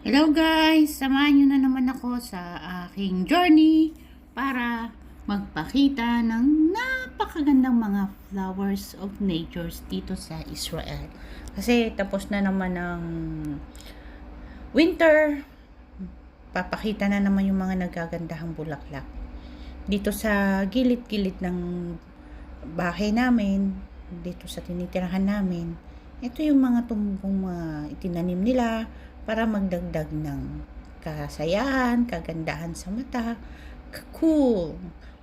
Hello guys! Samahan nyo na naman ako sa aking journey para magpakita ng napakagandang mga flowers of natures dito sa Israel. Kasi tapos na naman ng winter, papakita na naman yung mga nagagandahang bulaklak. Dito sa gilid-gilid ng bahay namin, dito sa tinitirahan namin, ito yung mga tumbong mga itinanim nila para magdagdag ng kasayahan, kagandahan sa mata, cool.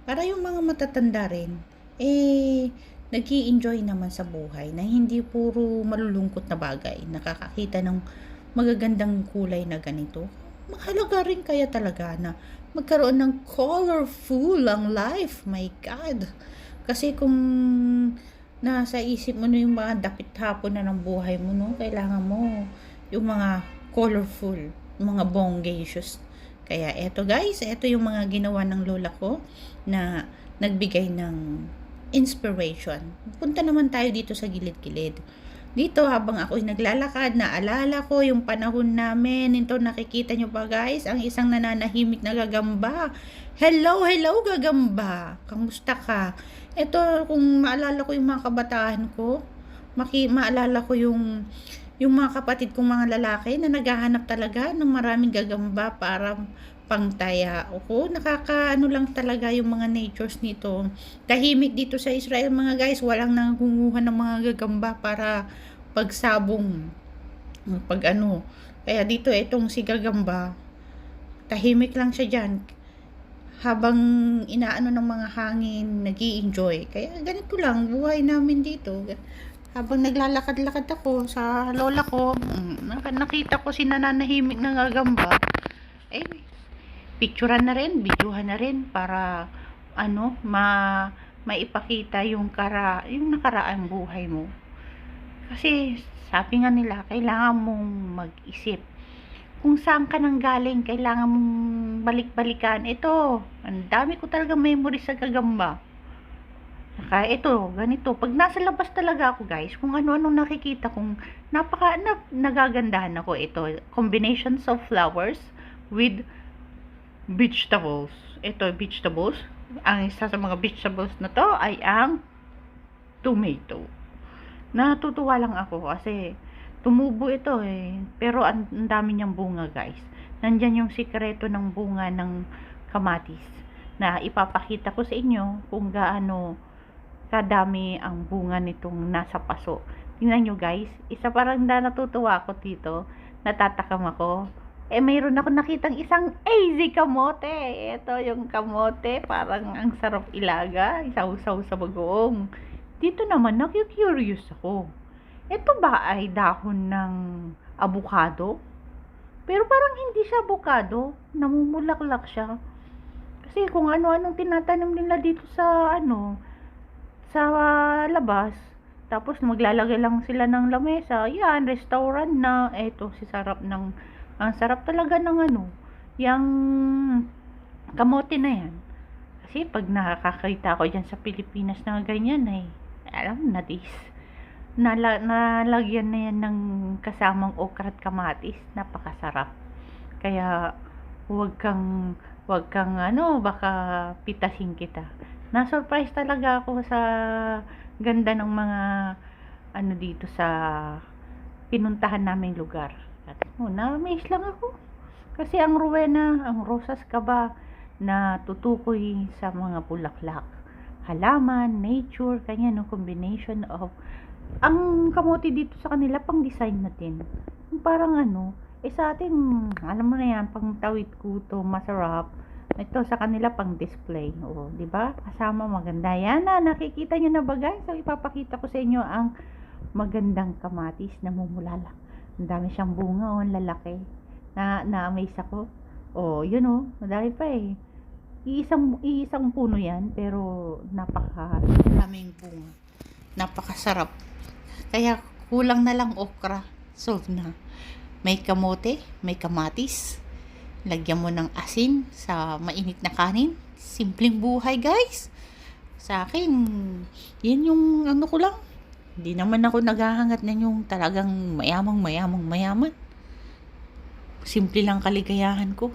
Para yung mga matatanda rin, eh, nag enjoy naman sa buhay na hindi puro malulungkot na bagay. Nakakakita ng magagandang kulay na ganito. Mahalaga rin kaya talaga na magkaroon ng colorful ang life. My God! Kasi kung nasa isip mo na yung mga dapit hapon na ng buhay mo, no? Kailangan mo yung mga colorful, mga bongacious. Kaya eto guys, eto yung mga ginawa ng lola ko na nagbigay ng inspiration. Punta naman tayo dito sa gilid-gilid. Dito habang ako'y naglalakad, naalala ko yung panahon namin. Ito nakikita nyo ba guys, ang isang nananahimik na gagamba. Hello, hello gagamba. Kamusta ka? Ito kung maalala ko yung mga kabataan ko, maki maalala ko yung yung mga kapatid kong mga lalaki na naghahanap talaga ng maraming gagamba para pangtaya. Ako, nakakaano lang talaga yung mga natures nito. Tahimik dito sa Israel mga guys, walang nangunguha ng mga gagamba para pagsabong. Pag ano. Kaya dito, itong si gagamba, tahimik lang siya dyan. Habang inaano ng mga hangin, nag enjoy Kaya ganito lang, buhay namin dito habang naglalakad-lakad ako sa lola ko, mm, nakita ko si nananahimik na gagamba, eh, picturean na rin, videohan na rin para, ano, ma, maipakita yung kara, yung nakaraang buhay mo. Kasi, sabi nga nila, kailangan mong mag-isip. Kung saan ka nang galing, kailangan mong balik-balikan. Ito, ang dami ko talaga memory sa gagamba Saka ito, ganito. Pag nasa labas talaga ako guys, kung ano-ano nakikita kong napaka na, nagagandahan ako ito. Combinations of flowers with vegetables. Ito, vegetables. Ang isa sa mga vegetables na to ay ang tomato. Natutuwa lang ako kasi tumubo ito eh. Pero ang, ang dami niyang bunga guys. Nandyan yung sikreto ng bunga ng kamatis na ipapakita ko sa inyo kung gaano kadami ang bunga nitong nasa paso. Tingnan nyo guys, isa parang na natutuwa ako dito, natatakam ako. Eh, mayroon ako nakitang isang easy kamote. Ito yung kamote, parang ang sarap ilaga, isaw-saw sa bagoong. Dito naman, naku-curious ako. Ito ba ay dahon ng avocado? Pero parang hindi siya avocado, namumulaklak siya. Kasi kung ano-anong tinatanim nila dito sa ano, sa labas. Tapos maglalagay lang sila ng lamesa. Yan, restaurant na. Eto, si sarap ng, ang sarap talaga ng ano, yung kamote na yan. Kasi pag nakakakita ko dyan sa Pilipinas na ganyan eh, alam na this. Nala, nalagyan na yan ng kasamang okra at kamatis. Napakasarap. Kaya, huwag kang, huwag kang ano, baka pitasin kita na-surprise talaga ako sa ganda ng mga ano dito sa pinuntahan naming lugar. At oh, na-amaze lang ako. Kasi ang Rowena, ang rosas ka ba na tutukoy sa mga bulaklak, halaman, nature, kanya no combination of ang kamote dito sa kanila pang design natin. Parang ano, eh sa atin, alam mo na yan, pang tawid kuto, masarap ito sa kanila pang display. O, di ba? Kasama maganda. Yan na, nakikita nyo na ba guys? So, ipapakita ko sa inyo ang magandang kamatis na mumulala. Ang dami siyang bunga, oh, ang lalaki. Na, na-amaze ako. Oh, yun oh, madami pa eh. Iisang, iisang puno yan, pero napaka daming bunga. Napakasarap. Kaya kulang na lang okra. Solve na. May kamote, may kamatis, Lagyan mo ng asin sa mainit na kanin. Simpleng buhay, guys. Sa akin, yan yung ano ko lang. Hindi naman ako naghahangat na yung talagang mayamang, mayamang, mayaman. simple lang kaligayahan ko.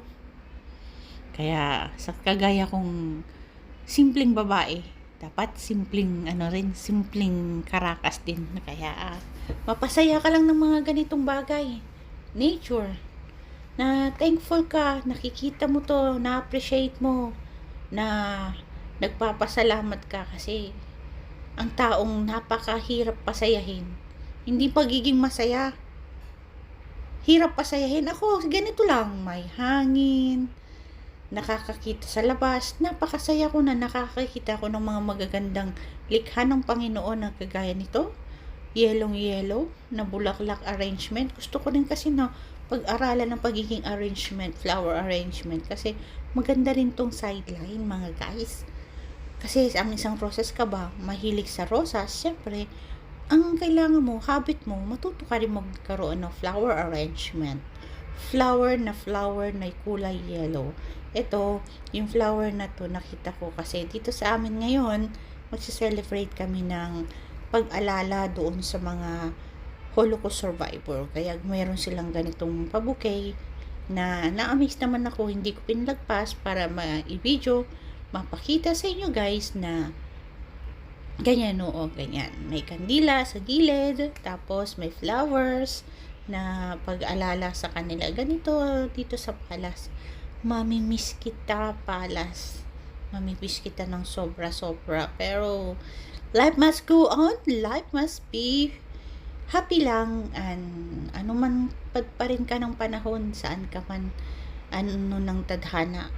Kaya sa kagaya kong simpleng babae, dapat simpleng ano rin, simpleng karakas din. Kaya ah, mapasaya ka lang ng mga ganitong bagay. Nature. Na thankful ka, nakikita mo to, na-appreciate mo, na nagpapasalamat ka kasi ang taong napakahirap pasayahin. Hindi pagiging masaya. Hirap pasayahin. Ako, ganito lang. May hangin, nakakakita sa labas. Napakasaya ko na nakakakita ko ng mga magagandang likha ng Panginoon na kagaya nito. Yelong yellow na bulaklak arrangement. Gusto ko rin kasi na pag-aralan ng pagiging arrangement, flower arrangement. Kasi maganda rin tong sideline mga guys. Kasi ang isang roses ka ba, mahilig sa rosas, syempre, ang kailangan mo, habit mo, matuto ka rin magkaroon ng flower arrangement. Flower na flower na kulay yellow. Ito, yung flower na to nakita ko kasi dito sa amin ngayon, magse-celebrate kami ng pag-alala doon sa mga Holocaust survivor. Kaya mayroon silang ganitong pabouquet na na-amaze naman ako, hindi ko pinlagpas para ma-video, mapakita sa inyo guys na ganyan oo, ganyan. May kandila sa gilid, tapos may flowers na pag-alala sa kanila. Ganito dito sa palas. Mami miss kita palas. Mami miss kita ng sobra-sobra. Pero life must go on. Life must be happy lang and ano man pa, pa rin ka ng panahon saan ka man ano ng tadhana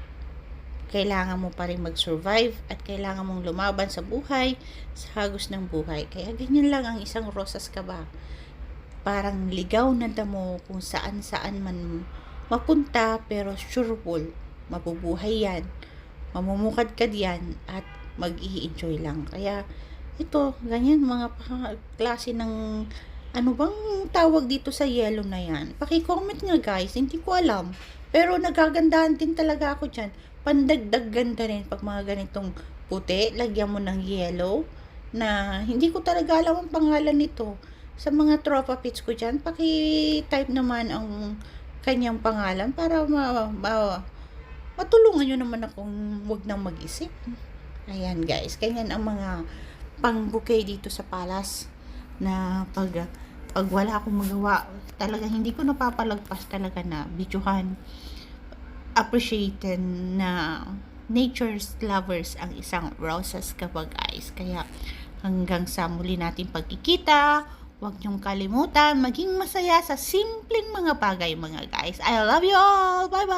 kailangan mo pa rin mag-survive at kailangan mong lumaban sa buhay, sa hagos ng buhay. Kaya ganyan lang ang isang rosas ka ba. Parang ligaw na damo kung saan-saan man mapunta pero sureball, mabubuhay yan, mamumukad ka diyan at mag enjoy lang. Kaya ito, ganyan mga klase ng ano bang tawag dito sa yellow na yan? Paki-comment nga guys, hindi ko alam. Pero nagagandahan din talaga ako dyan. Pandagdag ganda rin pag mga ganitong puti, lagyan mo ng yellow na hindi ko talaga alam ang pangalan nito. Sa mga tropa pits ko dyan, paki-type naman ang kanyang pangalan para ma, ma, matulungan nyo naman akong wag nang mag-isip. Ayan guys, ganyan ang mga pang dito sa palas na pag pag wala akong magawa talaga hindi ko napapalagpas talaga na videohan appreciated na nature's lovers ang isang roses kapag guys kaya hanggang sa muli natin pagkikita huwag niyong kalimutan maging masaya sa simpleng mga bagay mga guys. I love you all! Bye bye